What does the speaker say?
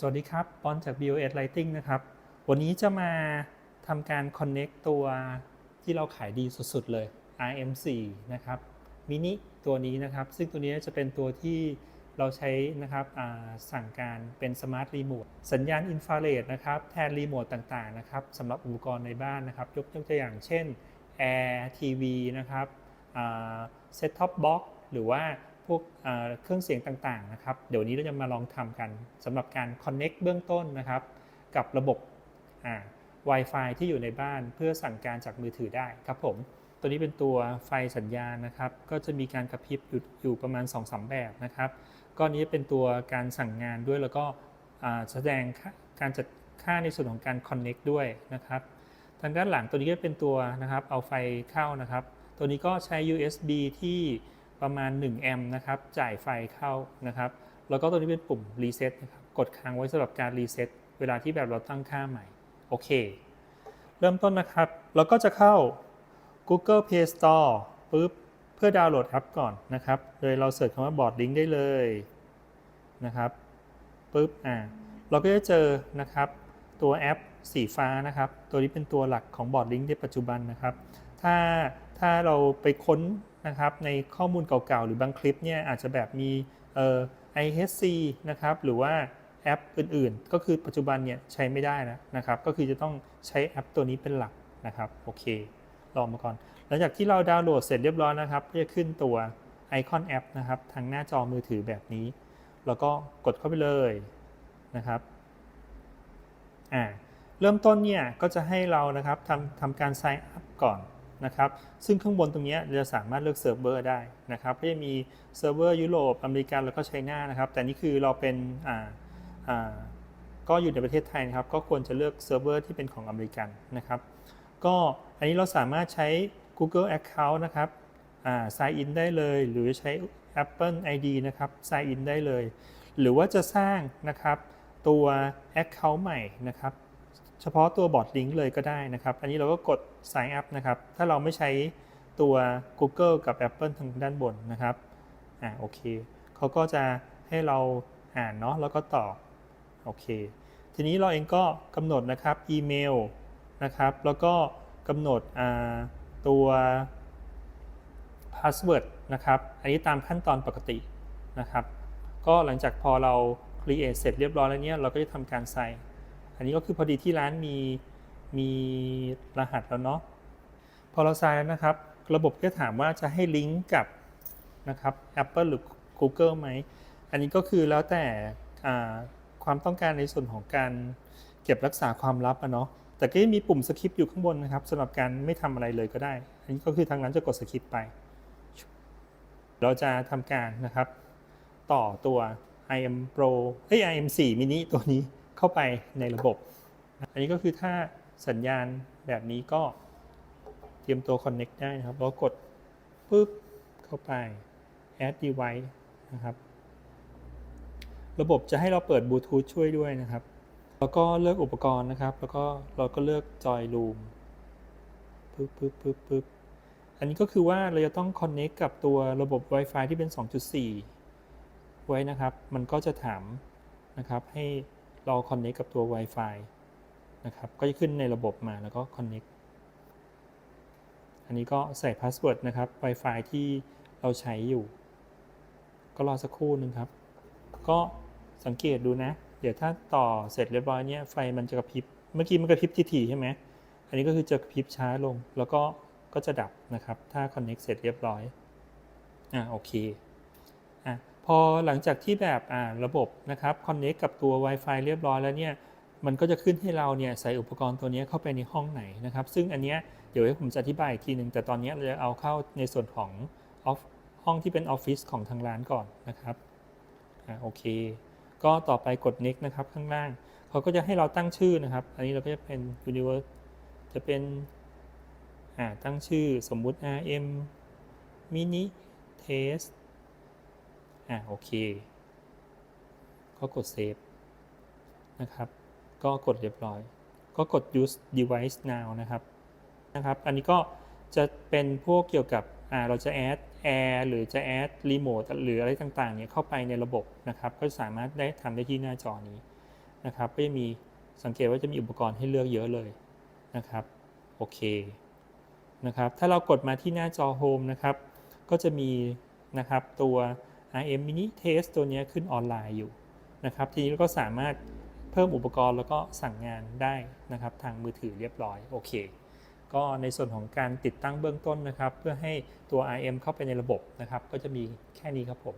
สวัสดีครับปอนจาก BOS Lighting นะครับ วันนี้จะมาทำการ Connect ตัวที่เราขายดีสุดๆเลย RM4 นะครับมินิตัวนี้นะครับ ซึ่งตัวนี้จะเป็นตัวที่เราใช้นะครับสั่งการเป็นสมาร์ทรีโมทสัญญาณอินฟราเรดนะครับแทนรีโมทต่างๆนะครับสำหรับอุปกรณ์ในบ้านนะครับ ยกตัวอย่างเช่น Air TV นะครับเซ็ตท็อปบ็อกหรือว่า พวกเครื่องเสียงต่างๆนะครับ เดี๋ยวนี้เราจะมาลองทำกันสำหรับการ Connect เบื้องต้นนะครับ กับระบบอ่า Wi-Fi ที่อยู่ในบ้านเพื่อสั่งการจากมือถือได้ครับผม ตัวนี้เป็นตัวไฟสัญญาณนะครับ ก็จะมีการกระพริบอยู่อยู่ประมาณ 2-3 แบบนะครับ ก็นี้เป็นตัวการสั่งงานด้วยแล้วก็แสดงการจัดค่าในส่วนของการ Connect ด้วยนะครับ ทางด้านหลังตัวนี้ก็เป็นตัวนะครับเอาไฟเข้านะครับ ตัวนี้ก็ใช้ USB ที่ ประมาณ 1 แอมป์นะครับ จ่ายไฟเข้านะครับ แล้วก็ตัวนี้เป็นปุ่ม Reset นะครับ กดค้างไว้สำหรับการ Reset เวลาที่แบบเราตั้งค่าใหม่ โอเค เริ่มต้นนะครับ เราก็จะเข้า Google Play Store ปุ๊บ เพื่อดาวน์โหลดแอปก่อนนะครับ โดยเราเสิร์ชคำว่า Board Link ได้เลยนะครับปุ๊บ อ่า เราก็จะเจอนะครับ ตัวแอปสีฟ้านะครับ ตัวนี้เป็นตัวหลักของ Board Link ในปัจจุบันนะครับ ถ้าถ้าเราไปค้น นะครับในข้อมูลเก่าๆ หรือบางคลิปเนี่ยอาจจะแบบมีเอ่อ IHC นะครับหรือว่าแอปอื่นๆ ก็คือปัจจุบันเนี่ยใช้ไม่ได้นะนะครับก็คือจะต้องใช้แอปตัวนี้เป็นหลักนะครับโอเคลองมาก่อน หลังจากที่เราดาวน์โหลดเสร็จเรียบร้อยนะครับก็จะขึ้นตัวไอคอนแอปนะครับทางหน้าจอมือถือแบบนี้ แล้วก็กดเข้าไปเลยนะครับอ่าเริ่มต้นเนี่ยก็จะให้เรานะครับทำทำการ sign up ก่อน นะครับ ซึ่งข้างบนตรงนี้เราจะสามารถเลือกเซิร์ฟเวอร์ได้นะครับ ก็จะมีเซิร์ฟเวอร์ยุโรป อเมริกัน แล้วก็ไชน่านะครับ แต่นี่คือเราเป็นอ่าอ่าก็อยู่ในประเทศไทยนะครับ ก็ควรจะเลือกเซิร์ฟเวอร์ที่เป็นของอเมริกันนะครับ ก็อันนี้เราสามารถใช้ Google Account นะครับอ่า sign in ได้เลย หรือใช้ Apple ID นะครับ sign in ได้เลย หรือว่าจะสร้างนะครับตัว Account ใหม่นะครับ เฉพาะตัวบอร์ดลิงก์เลยก็ได้นะครับ อันนี้เราก็กด sign up นะครับ ถ้าเราไม่ใช้ตัว Google กับ Apple ทางด้านบนนะครับ อ่าโอเคเขาก็จะให้เราอ่านเนาะแล้วก็ตอบ โอเค ทีนี้เราเองก็กำหนดนะครับอีเมลนะครับ แล้วก็กำหนดอ่าตัว password นะครับ อันนี้ตามขั้นตอนปกตินะครับ ก็หลังจากพอเรา create เสร็จเรียบร้อยแล้วเนี่ย เราก็จะทำการใส่ อันนี้ก็คือพอดีที่ร้านมี มีรหัสแล้วเนาะพอเราใส่แล้วนะครับ ระบบก็ถามว่าจะให้ลิงก์กับนะครับ Apple หรือ Google ไหม อันนี้ก็คือแล้วแต่ความต้องการในส่วนของการเก็บรักษาความลับอะเนาะแต่ก็มีปุ่มสคริปต์อยู่ข้างบนนะครับสำหรับการไม่ทำอะไรเลยก็ได้ อันนี้ก็คือทางนั้นจะกดสคริปต์ไป เราจะทำการนะครับ ต่อตัว IM Pro เอ้ย IM4 mini ตัวนี้เข้าไปในระบบ อันนี้ก็คือถ้า สัญญาณแบบนี้ก็เตรียมตัว Connect ได้นะครับแล้วกดปุ๊บเข้าไป Add Device นะครับ ระบบจะให้เราเปิดบลูทูธช่วยด้วยนะครับ แล้วก็เลือกอุปกรณ์นะครับ แล้วก็เราก็เลือกจอยลูมปึ๊บปึ๊บปึ๊บปึ๊บอันนี้ก็คือว่าเราจะต้อง connect กับตัวระบบ Wi-Fi ที่เป็น 2.4 ไว้นะครับ มันก็จะถามนะครับให้เรา connect กับตัว Wi-Fi นะครับ ก็จะขึ้นในระบบมาแล้วก็ connect อันนี้ก็ใส่ password นะครับ Wi-Fi ที่เราใช้อยู่ ก็รอสักครู่หนึ่งครับ ก็สังเกตดูนะ เดี๋ยวถ้าต่อเสร็จเรียบร้อยเนี่ยไฟมันจะกระพริบ เมื่อกี้มันกระพริบถี่ๆใช่ไหม อันนี้ก็คือจะกระพริบช้าลง แล้วก็ก็จะดับนะครับ ถ้า connect เสร็จเรียบร้อย อ่าโอเค อะพอหลังจากที่แบบอ่าระบบนะครับ connect กับตัว Wi-Fi เรียบร้อยแล้วเนี่ย มันก็จะขึ้นให้เราเนี่ยใส่อุปกรณ์ตัวนี้เข้าไปในห้องไหนนะครับ ซึ่งอันเนี้ยเดี๋ยวให้ผมจะอธิบายอีกทีหนึ่งแต่ตอนนี้เราจะเอาเข้าในส่วนของออฟห้องที่เป็นออฟฟิศของทางร้านก่อนนะครับอ่าโอเค ก็ต่อไปกด next นะครับข้างล่างเขาก็จะให้เราตั้งชื่อนะครับ อันนี้เราก็จะเป็น universe จะเป็นอ่าตั้งชื่อสมมุติ rm mini test อ่าโอเค ก็กด save นะครับ ก็กดเรียบร้อย ก็กด use device now นะครับนะครับ อันนี้ก็จะเป็นพวกเกี่ยวกับเราจะ add air หรือจะ add remote หรืออะไรต่างๆเนี่ยเข้าไปในระบบนะครับ ก็สามารถได้ทำได้ที่หน้าจอนี้นะครับ ก็จะมีสังเกตว่าจะมีอุปกรณ์ให้เลือกเยอะเลยนะครับ โอเคนะครับ ถ้าเรากดมาที่หน้าจอ Home นะครับ ก็จะมีนะครับตัว RM Mini Test ตัวนี้ขึ้นออนไลน์อยู่นะครับ ทีนี้เราก็สามารถ พิ่มอุปกรณ์แล้วก็สั่งงานได้นะครับทางมือถือเรียบร้อยโอเค ก็ในส่วนของการติดตั้งเบื้องต้นนะครับ เพื่อให้ตัว RM เข้าไปในระบบนะครับ ก็จะมีแค่นี้ครับผม